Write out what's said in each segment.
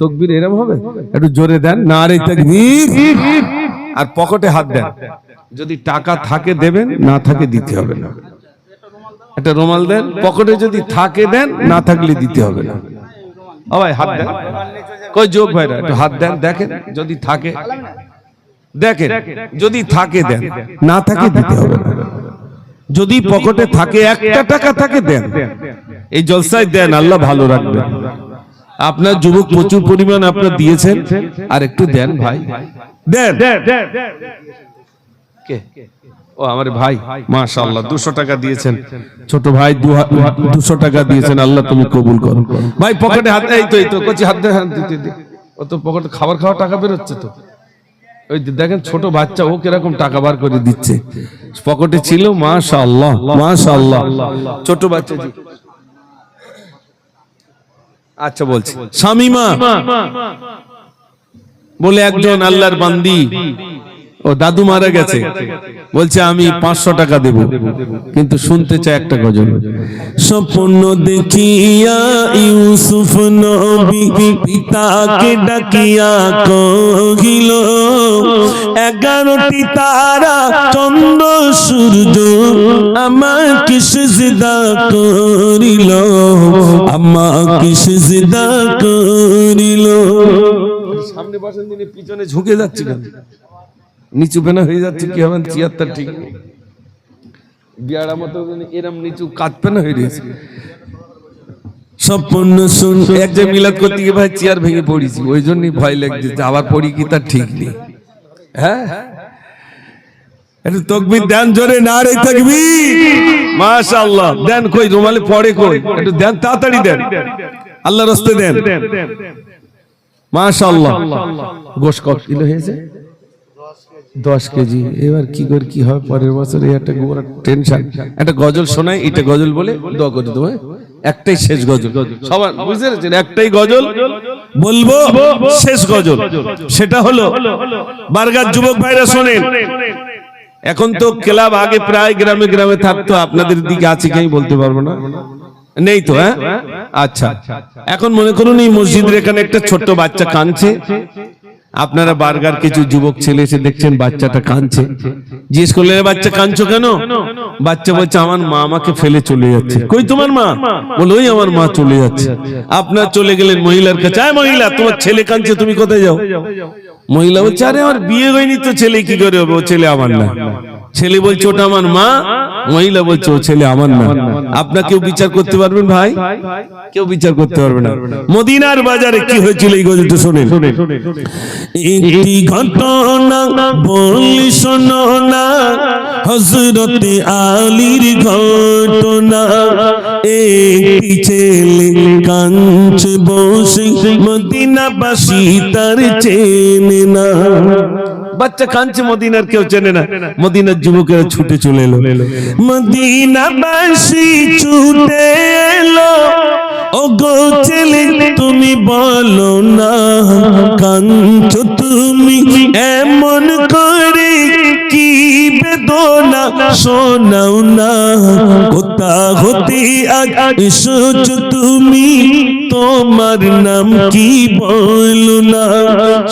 তকবির এরম হবে? একটু জোরে দেন না রে তকবীর আর পকেটে হাত দেন। যদি টাকা থাকে দেবেন না থাকে দিতে হবে না। একটা রুমাল দেন পকেটে যদি থাকে দেন না থাকলে দিতে হবে না। ও ভাই হাত দেন। কই যোগ ভাইরা একটু হাত দেন দেখেন। যদি থাকে দেখেন। যদি থাকে দেন না থাকে দিতে হবে না। যদি পকেটে থাকে একটা টাকা থাকে দেন। এই জলসায় দেন আল্লাহ ভালো রাখবেন। আপনার যুবক প্রচুর পরিমাণ আপনার দিয়েছেন। আর একটু দেন ভাই। দেন। কে? ও আমার ভাই মাশাআল্লাহ টাকা দিয়েছেন। ছোট ভাই টাকা দিয়েছেন আল্লাহ তুমি কবুল করো ভাই পকেটে হাত এই তো এই তো কচি হাত ও তো পকেটে খাবার খাওয়া টাকা বেরোচ্ছে তো। ওই দেখেন ছোট বাচ্চা ও কীরকম টাকা বার করে দিচ্ছে। পকেটে ছিল মাশাআল্লাহ মাশাআল্লাহ। ছোট বাচ্চা জি আচ্ছা বলছি। শামিমা বলে একজন আল্লাহর বান্দি। ও দাদু মারা গেছে। বলছে আমি পাঁচশো টাকা দেব। কিন্তু শুনতে চাই একটা গজল। স্বপ্ন দেখিয়া ইউসুফ নবী পিতাকে ডাকিয়া কহিল এগারোটি তারা চন্দ্র সূর্য আমাকে সিজদা করিল আমাকে সিজদা করিল। সামনে বসেন দিনে পিছনে ঝুঁকে যাচ্ছে কেন? নিচু পেনা হয়ে যাচ্ছে কি হবেন চেয়ারটা ঠিক নেই। বিয়ারা মতো এরম নিচু কাজ পেনা হয়ে শুন এক যে মিলাদ করতে গিয়ে ভাই চেয়ার ভেঙে পড়েছি ওই জন্যই ভয় লাগছে আবার পড়ি কি তার ঠিক নেই। হ্যাঁ? একটু তকবির দেন জোরে না রে তকবির। মাশাআল্লাহ। দেন কই রুমালে পড়ে কই? একটু দেন তাড়াতাড়ি দেন। আল্লাহ রাস্তে দেন। মাশাআল্লাহ। গোশ কত কিলো হয়েছে? দশ কেজি। এবার কি করে কি হবে পরের বছর একটা গোবর টেনশন। একটা গজল শোনাই এটা গজল বলে দোয়া করে হ্যাঁ? একটাই শেষ গজল। সবার বুঝতে পেরেছেন? একটাই গজল, বলব শেষ গজল। সেটা হলো, বারগার যুবক ভাইরা শোনেন। এখন তো ক্লাব আগে প্রায় গ্রামে গ্রামে থাকতো, আপনাদের দিকে আছে কি আমি বলতে পারব না? নেই তো হ্যাঁ? আচ্ছা। এখন মনে করুন এই মসজিদের এখানে একটা ছোট্ট বাচ্চা কাঁদছে। আপনারা বারগার কিছু যুবক ছেলে এসে দেখছেন, বাচ্চাটা কাঁদছে। জিজ্ঞেস করলে বাচ্চা কাঁদছো কেন? বাচ্চা বলছে, আমার মা আমাকে ফেলে চলে যাচ্ছে। কই তোমার মা? বলো, ওই আমার মা চলে যাচ্ছে। আপনার চলে গেলেন মহিলার কাছে। আয় মহিলা, তোমার ছেলে কাঁদছে, তুমি কোথায় যাও? মহিলা বলছে, আরে, আমার বিয়ে হয়নি তো, ছেলে কি করে হবে? ও ছেলে আমার না। ছেলে বলছে, ওটা আমার মা, মহিলা বলছে, ও ছেলে আমার না। আপনার কেউ বিচার করতে পারবেন ভাই? কেউ বিচার করতে পারবে না। মদিনার বাজারে কি হয়েছিল এই গজলটা শোনেন। একটি ঘটনা বলি শোনো না হজরতে আলীর ঘটনা। একটি ছেলে কাঞ্চ বসে, মদিনাবাসী তার চেনে না। বাচ্চা কাঁদছে, মদিনার কেউ চেনে না। মদিনার যুবকেরা ছুটে চলে এলো। মদিনাবাসী ছুটে এলো। ও গো ছেলে, তুমি বলো না কাঞ্চ তুমি? এমন করে কি বেদনা? শোনাও না হতে তুমি তোমার নাম কি বলো না?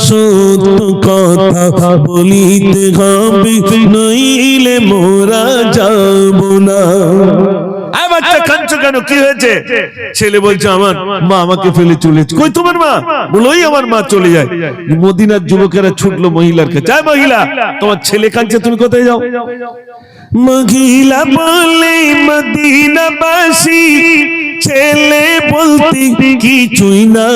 সত্য কথা বলিতে হবে, নইলে মোরা যাব না। কেন? কি হয়েছে? ছেলে বলছে, আমার মা আমাকে ফেলে চলেছে কই তোমার মা? বলোই আমার মা চলে যায়। মদিনার যুবকেরা ছুটলো মহিলার কাছে। মহিলা, তোমার ছেলে কাঁদছে, তুমি কোথায় যাও? মহিলা বলে মদিনাবাসী, ছেলে বলতে কিছুই না।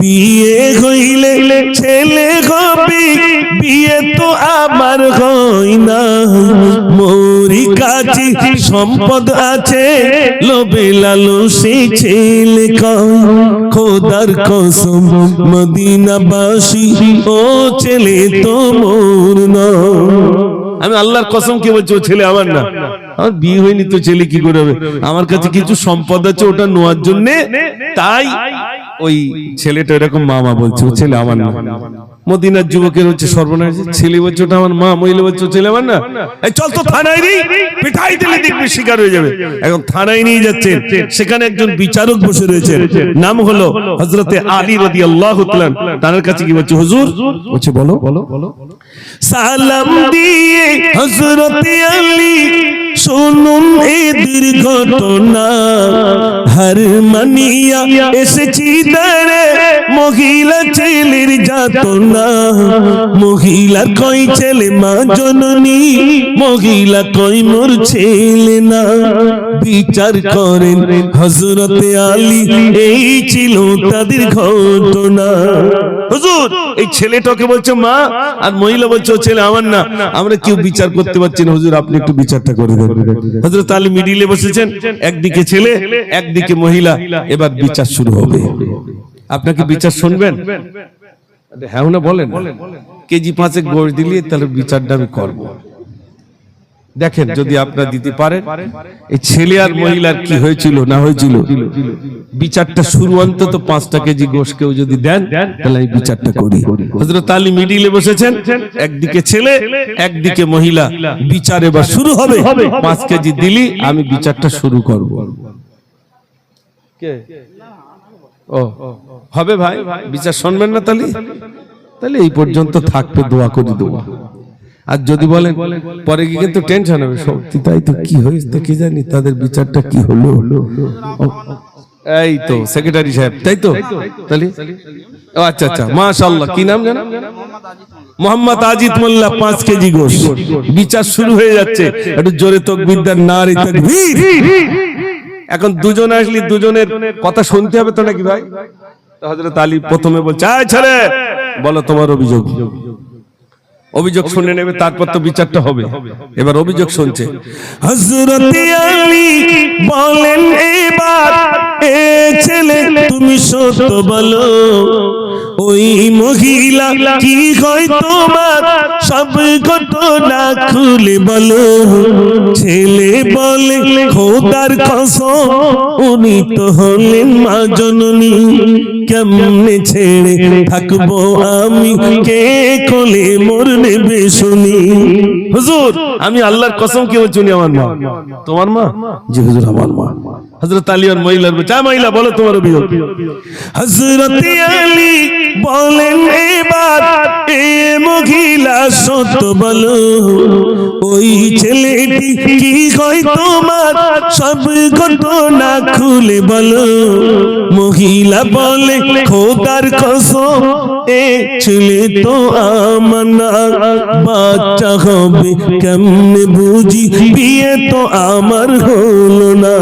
বিয়ে হইলে ছেলে হবে, বিয়ে তো আমার হয় না। মরি কাছে সম্পদ আছে, লোভে লালো সে ছেলে খোদার কসম, মদিনাবাসী, ও ছেলে তো মোর না আমি আল্লাহর কসম কি বলছি ও ছেলে আমার না। আমার বিয়ে হয়নি তো ছেলে কি করে হবে? আমার কাছে কিছু সম্পদ আছে ওটা নেওয়ার জন্য তাই ওই ছেলেটা এরকম মামা বলছে ও ছেলে আমার না। মদিনার যুবকের হচ্ছে সর্বনাশ ছেলে বলছে ওটা আমার মা মহিলা বলছে ছেলে আমার না। এই চল তো থানায় নেই পিঠাই দিলে দেখবি শিকার হয়ে যাবে। এখন থানায় নিয়ে যাচ্ছে সেখানে একজন বিচারক বসে রয়েছেন নাম হলো হজরতে আলী রদি আল্লাহ তার কাছে কি বলছে হুজুর? বলছে বলো। বলো বলো। সালাম দিয়ে হজরতে আলী শুনুন এদের ঘটনা হারমানিয়া এসেছি দাঁড়ে মহিলা যাতনা মহিলার কই ছেলে, মা জননী। মহিলা কই মোর ছেলে না। বিচার করেন হজরতে আলী। এই ছিল তাদের ঘটনা। হুজুর, এই ছেলেটাকে বলছে, মা, আর মহিলা বলছে ছেলে আমার না। আমরা কেউ বিচার করতে পারছি না। হুজুর, আপনি একটু বিচারটা করে দেন। হজরত আলী মিডিলে বসেছেন। একদিকে ছেলে, একদিকে মহিলা। এবার বিচার শুরু হবে। আপনাকে বিচার শুনবেন? হ্যাঁ না বলেন। কেজি পাঁচেক গোশ দিলে তাহলে বিচারটা আমি করব। দেখেন যদি আপনারা দিতে পারেন এই ছেলে আর মহিলার কি হয়েছিল না হয়েছিল? বিচারটা শুরু অন্তত পাঁচটা কেজি গোশ কেউ যদি দেন তাহলে আমি বিচারটা করি। হজরত আলী মিডিলে বসেছেন একদিকে ছেলে একদিকে মহিলা। বিচার এবার শুরু হবে পাঁচ কেজি দিলি আমি বিচারটা শুরু করব। কে ও। হবে ভাই? বিচার শুনবেন না তাহলে? তাহলে এই পর্যন্ত থাকবে দোয়া করে দেবো আর যদি বলেন পরে গিয়ে কিন্তু টেনশন হবে। সত্যি তাই তো কি হয়েছে কি জানি তাদের বিচারটা কি হলো? এই তো সেক্রেটারি সাহেব তাই তো? তাহলে? ও আচ্ছা আচ্ছা মাশাআল্লাহ কি নাম জানো মোহাম্মদ আজিদ মোল্লা পাঁচ কেজি গোশ। বিচার শুরু হয়ে যাচ্ছে। একটু জোরে তকবিরদার নারী তাকবীর। এখন দুজন আসলি দুজনের কথা শুনতে হবে তো নাকি ভাই? তো হযরত আলী প্রথমে বলছে আয় ছেলে, বলো তোমার অভিযোগ। অভিযোগ শুনে নেবে, তারপর তো বিচারটা হবে। এবার অভিযোগ শুনছে। তুমি সত্য বলো। ওই মহিলা কি হয় তোমার? সব ঘটনা খুলে বলো। ছেলে বলে, খোদার কসম, উনি তো হলেন মা জননী। কেমনে ছেড়ে থাকব আমি? কে কোলে মোর নেবে শুনি হুজুর আমি আল্লাহর কসম কি বলছি আমার মা? তোমার মা? জি হুজুর আমার মা। হযরত আলী আর মহিলার চা মহিলা বলো তোমার অভিযোগ হযরত আলী বলেন এবার এ মহিলা সত্য বলো। ওই ছেলেটি কি কয় তোমার? সব ঘটনা খুলে বলো। মহিলা বলে খোদার কসম, এ ছেলে তো আমার বাচ্চা হবে কেমনে বুঝি? বিয়ে তো আমার হলো না।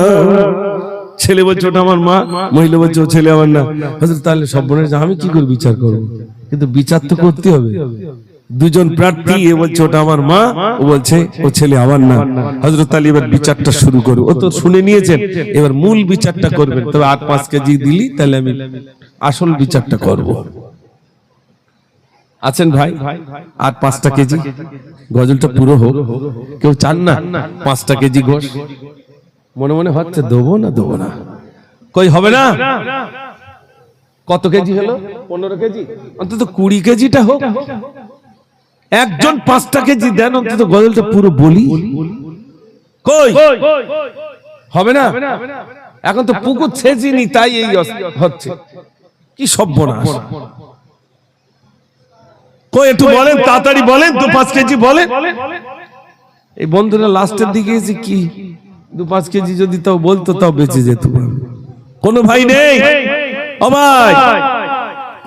ছেলে বলছে, ওটা আমার মা। মহিলা বলছে, ও ছেলে আমার না। হযরত তাহলে সব বোনের আমি কি করে বিচার করব? কিন্তু বিচার তো করতে হবে। দুজন প্রার্থী, এ বলছে, ওটা আমার মা। ও বলছে, ও ছেলে আমার না। হযরত আলী এবার বিচারটা শুরু করবে। ও তো শুনে নিয়েছেন এবার মূল বিচারটা করবেন। তবে আট পাঁচ কেজি দিলি, তাহলে আমি আসল বিচারটা করব। আছেন ভাই? আর পাঁচটা কেজি? গজলটা পুরো হোক। কেউ চান না? পাঁচটা কেজি গোশ? মনে মনে হচ্ছে দেবো না দেবো না? কই হবে না? কত কেজি হলো? পনেরো কেজি। অন্তত কুড়ি কেজিটা হোক। একজন পাঁচটা কেজি দেন অন্তত গজলটা পুরো বলি। কই? হবে না? এখন তো পুকুর ছেঁচিনি তাই এই হচ্ছে। কি সব্যনাশ কই একটু বলেন তাড়াতাড়ি বলেন তো পাঁচ কেজি বলেন। এই বন্ধুরা লাস্টের দিকে এসে কি? দু পাঁচ কেজি যদি তাও বলতো তাও বেঁচে যেত। কোনো ভাই নেই? ভাই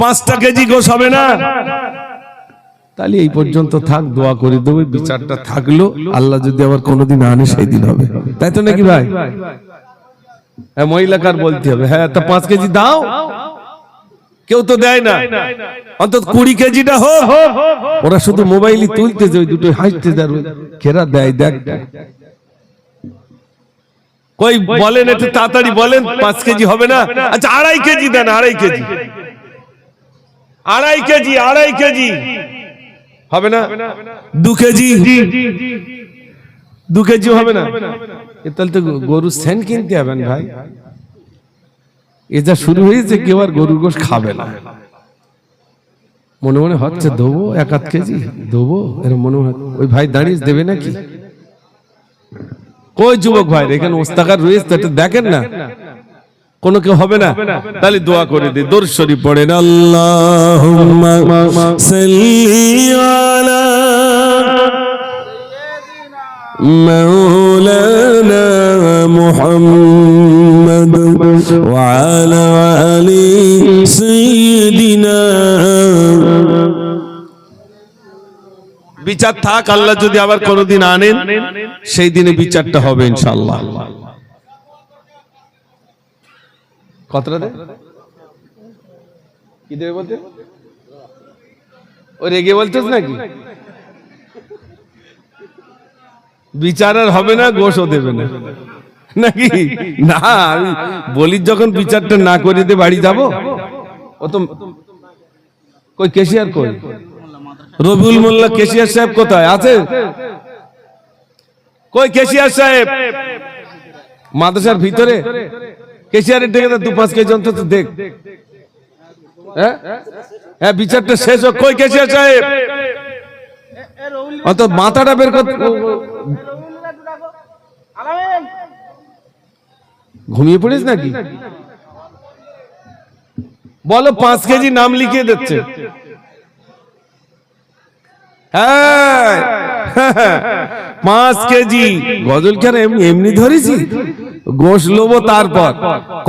পাঁচটা কেজি গোস হবে না? তাহলে এই পর্যন্ত থাক দোয়া করে দেবো বিচারটা থাকল। আল্লাহ যদি আবার কোনোদিন আনে সেই দিন হবে। তাই তো নাকি ভাই? হ্যাঁ মহিলাকার বলতে হবে। হ্যাঁ তা পাঁচ কেজি দাও। কেউ তো দেয় না। অন্তত কুড়ি কেজিটা হোক। ওরা শুধু মোবাইলই তুলতেছে, ওই দুটো হাসতে দেয় কেরা দেয়, দেখ। কই বলেন একটু তাড়াতাড়ি বলেন, পাঁচ কেজি হবে না? আচ্ছা আড়াই কেজি দেন, আড়াই কেজি। আড়াই কেজি আড়াই কেজি। হবে না? দু কেজি। দু কেজি হবে না? এ তাহলে তো গরু সেন কিনতে হবেন ভাই। এ যা শুরু হয়েছে, কেউ আর গরুর গোশ খাবে না। মনে মনে হচ্ছে দেবো এক আধ কেজি দেবো এরকম মনে মনে ওই ভাই দাঁড়িয়ে দেবে নাকি? কই যুবক ভাই এখানে ওস্তাকার রয়েছে তো দেখেন না। কোনো কেউ হবে না? তাহলে দোয়া করে দিই দর্শরী পড়েন আল্লাহ মৌলানা মোহাম্মদ محمد وعلى آل سيدنا বিচার থাক আল্লাহ যদি আবার কোনোদিন আনেন সেই দিনে বিচারটা হবে ইনশাআল্লাহ কতটা দে কি দেবে বলতে ও রেগে বলতেছ নাকি বিচার আর হবে না গোশও দেবে না নাকি? না, আমি বলি যখন বিচারটা না করে দিয়ে বাড়ি যাব, ও তো কই কেশিয়ার কই? রবিউল মোল্লা কেশিয়ার সাহেব কোথায়? আছে? কই কেশিয়ার সাহেব? মাদ্রাসার ভিতরে? কেশিয়ারের ডেকে দু পাঁচ কেজি অন্তত দেখ। হ্যাঁ? হ্যাঁ বিচারটা শেষ হোক। কই কেশিয়ার সাহেব? অত মাথাটা বের কর ঘুমিয়ে পড়িস নাকি? বলো পাঁচ কেজি নাম লিখিয়ে দিচ্ছে। হ্যাঁ, পাঁচ কেজি। গজল কেন এমনি ধরেছি? গোশ লোবো তারপর।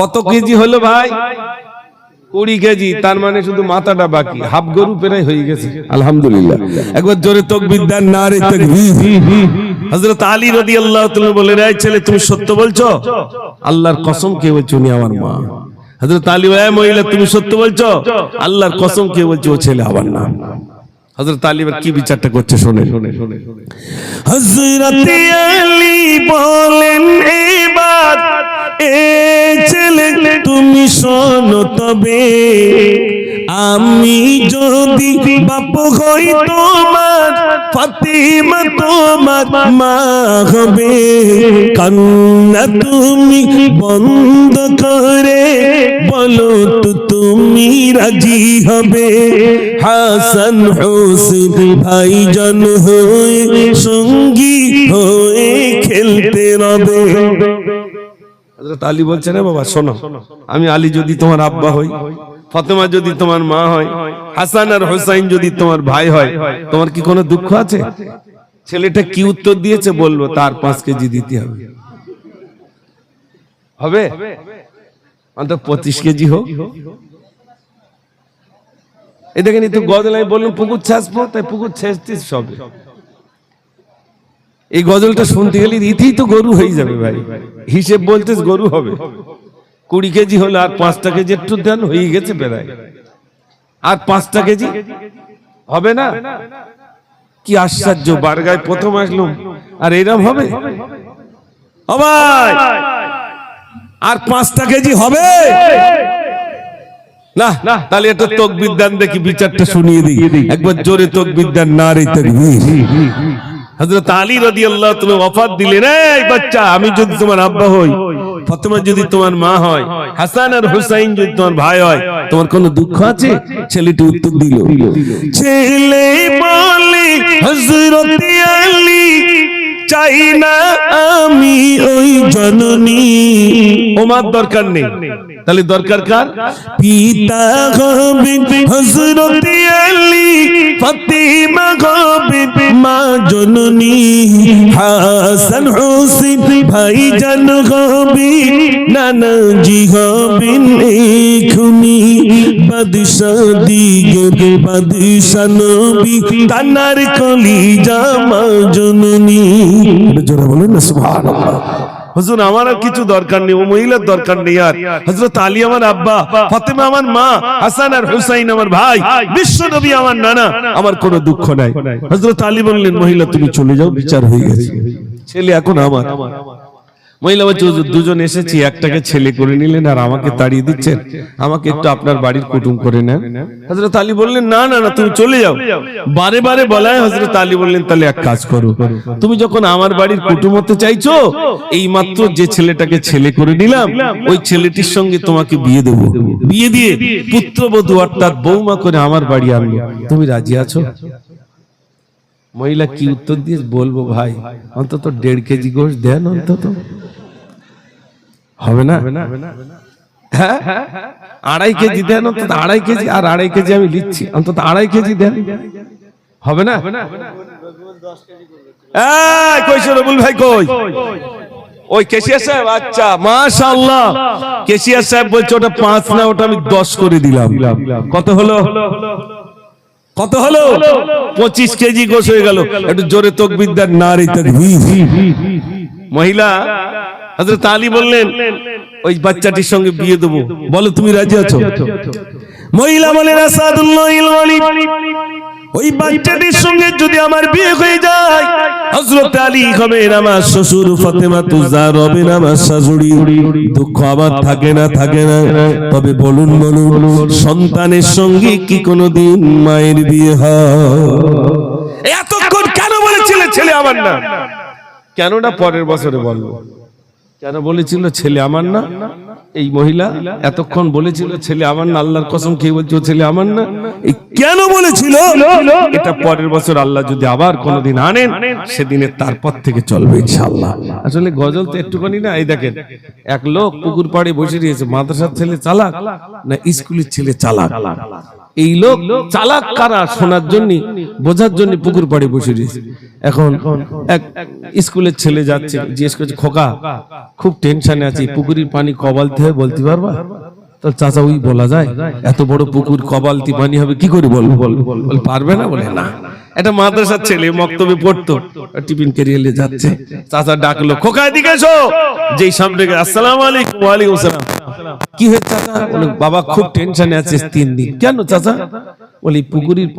কত কেজি হলো ভাই? কুড়ি কেজি তার মানে শুধু মাথাটা বাকি। হাফ গরু প্রায় হয়ে গেছে। আলহামদুলিল্লাহ। একবার জোরে তকবির দেন না রে তকবীর। হযরত আলী রাদিয়াল্লাহু তাআলা বলেন এই ছেলে, তুমি সত্য বলছো? আল্লাহর কসম কে বলছো উনি আমার মা। হযরত আলী ভাই মহিলা, তুমি সত্য বলছো? আল্লাহর কসম কে বলছো, ও ছেলে, আমার না। হযরত আলী কি বিচারটা করছে শুনে শুনে শুনে হযরত আলী বলেন, এবার এ ছেলে, তুমি শোনো তবে। আমি যদি বাপ হই তোমার ফাতিমা তোমার মা হবে। কান্না তুমি বন্ধ করে, বলো তো তুমি রাজি হবে। হাসান হোসেন ভাইজান হয়ে, সঙ্গী হয়ে খেলতে রবে হযরত আলী বলছে না বাবা, শোনো, আমি আলী যদি তোমার আব্বা হই ফাতেমা যদি তোমার মা হয়, হাসান আর হোসাইন যদি তোমার ভাই হয়, তোমার কি কোনো দুঃখ আছে? ছেলেটা কি উত্তর দিয়েছে? বলব, তার পাঁচ কেজি দিতে হবে। হবে? অন্তত পঁচিশ কেজি হোক। দেখেন তো গজল আমি বললাম পুকুর ছাসবো তাই পুকুর ছেঁচতিস সবে। এই গজলটা শুনতে গেলে ইথেই তো গরু হয়ে যাবে ভাই। হিসেব বলতেস গরু হবে। কুড়ি কেজি হলে আর পাঁচটা কেজি একটু দেন হয়ে গেছে প্রায় আর পাঁচটা কেজি? হবে না? কি আশ্চর্য বারগায় প্রথম আসলাম। আর এরম হবে? আর পাঁচটা কেজি হবে? না না তাহলে একটা তোক বিদ্যান দেখি বিচারটা শুনিয়ে দিই। একবার জোরে তোক বিদ্যান না রে তকবীর হযরত আলী রদি আল্লাহ তুমি অফাত দিলেন, এই বাচ্চা, আমি যদি তোমার আব্বা হই, ফতেমা যদি তোমার মা হয়, হাসান আর হুসাইন যদি তোমার ভাই হয়, তোমার কোনো দুঃখ আছে? ছেলেটি উত্তর দিল, ছেলে বলে হজরত আলী, চাই না আমি ওই জননী। ওমার দরকার নেই। তাহলে দরকার কার? পিতা হবেন হযরত আলী, ফাতিমা হবেন মা জননী, হাসান হোসেন ভাই জান হবে নানাজি হবেন এখুনি বাদশাহ দিগে বাদশাহ নবী, তানার কলি জামা জননী। জোরে বলেন সুবহানাল্লাহ। হুজুর আমার আর কিছু দরকার নেই ও মহিলার দরকার নেই আর। হজরত আলী আমার আব্বা ফাতেমা আমার মা হাসান আর হুসাইন আমার ভাই বিশ্ব নবী আমার নানা আমার কোনো দুঃখ নাই। হযরত আলী বললেন মহিলা তুমি চলে যাও বিচার হয়ে গেছে। ছেলে এখন আমার। মহিলা বলছে দুজন এসেছি একটাকে ছেলে করে নিলেন আর আমাকে তাড়িয়ে দিচ্ছেন। আমাকে একটু আপনার বাড়ির কুটুম করে নেন। হজরত আলী বললেন না না না তুমি চলে যাও। বারে বারে বলায় হজরত আলী বললেন তাহলে এক কাজ করো। তুমি যখন আমার বাড়ির কুটুম হতে চাইছো এই মাত্র যে ছেলেটাকে ছেলে করে নিলাম ওই ছেলেটির সঙ্গে তোমাকে বিয়ে দেব। বিয়ে দিয়ে পুত্রবধূ অর্থাৎ বৌমা করে আমার বাড়ি আনব তুমি রাজি আছো? মহিলা কি উত্তর দিয়ে বলব ভাই অন্তত দেড় কেজি গোশ দেন অন্তত। হবে না? হ্যাঁ? আড়াই কেজি দেন অন্তত আড়াই কেজি আর আড়াই কেজি আমি লিখছি অন্তত আড়াই কেজি দেন। হবে না? কই রবুল ভাই কই? ওই কেশিয়া সাহেব আচ্ছা মাশাআল্লাহ। কেশিয়া সাহেব বলছে ওটা পাঁচ না ওটা আমি দশ করে দিলাম। কত হলো? কত হলো? পঁচিশ কেজি গোস হয়ে গেল। একটু জোরে তকবিদ্যার নারী তাকবীর মহিলা, হযরত আলী বললেন, ওই বাচ্চাটির সঙ্গে বিয়ে দেবো। বলো, তুমি রাজি আছো? মহিলা বলেন আসাদুল্লাহ ওই বাচ্চাটির সঙ্গে যদি আমার বিয়ে হয়ে যায় হযরত আলী হবেন আমার শ্বশুর ফাতেমা তুজার হবেন আমার শাশুড়ি দুঃখ আমার থাকে না থাকে না তবে বলুন বলুন সন্তানের সঙ্গে কি কোনোদিন মায়ের বিয়ে হয়? এতক্ষণ কেন বলেছিলে ছেলে আমার না কেন না পরের বছরে বলব। কেন বলেছিল ছেলে আমার না এই মহিলা এতক্ষণ বলেছিল, ছেলে আমার না, আল্লাহর কসম কে বলছো ছেলে আমার না। কেন বলেছিল? এটা পরের বছর আল্লাহ যদি আবার কোনোদিন আনেন, সেদিনের তারপর থেকে চলবে ইনশাআল্লাহ। আসলে গজল তো একটুখানি না, এই দেখেন, এক লোক পুকুর পাড়ে বসে রয়েছে, মাদ্রাসার ছেলে চালাক না স্কুলের ছেলে চালাক? এই লোক চালাক কারা শোনার জন্য, বোঝার জন্য পুকুর পাড়ে বসে রয়েছে। এখন এক স্কুলের ছেলে যাচ্ছে, জিজ্ঞেস করছে, খোকা, খুব টেনশনে আছি, পুকুরের পানি কবালতে বলতে পারবা? তো চাচা, ওই বলা যায়, এত বড় পুকুর কবালতি পানি হবে, কি করে বলব? বল পারবে না, বলে না। একটা মাদ্রাসার ছেলে মক্তবে পড়তো, টিফিন কেরিয়ালে যাচ্ছে। চাচা ডাকলো খোকা এদিকে এসো। যেই সামনে আসসালামু আলাইকুম, ওয়ালাইকুম আসসালাম। কি হয়েছে, চাচা? বাবা, খুব টেনশনে আছে তিন দিন। কেন, চাচা? বলি পুকুরির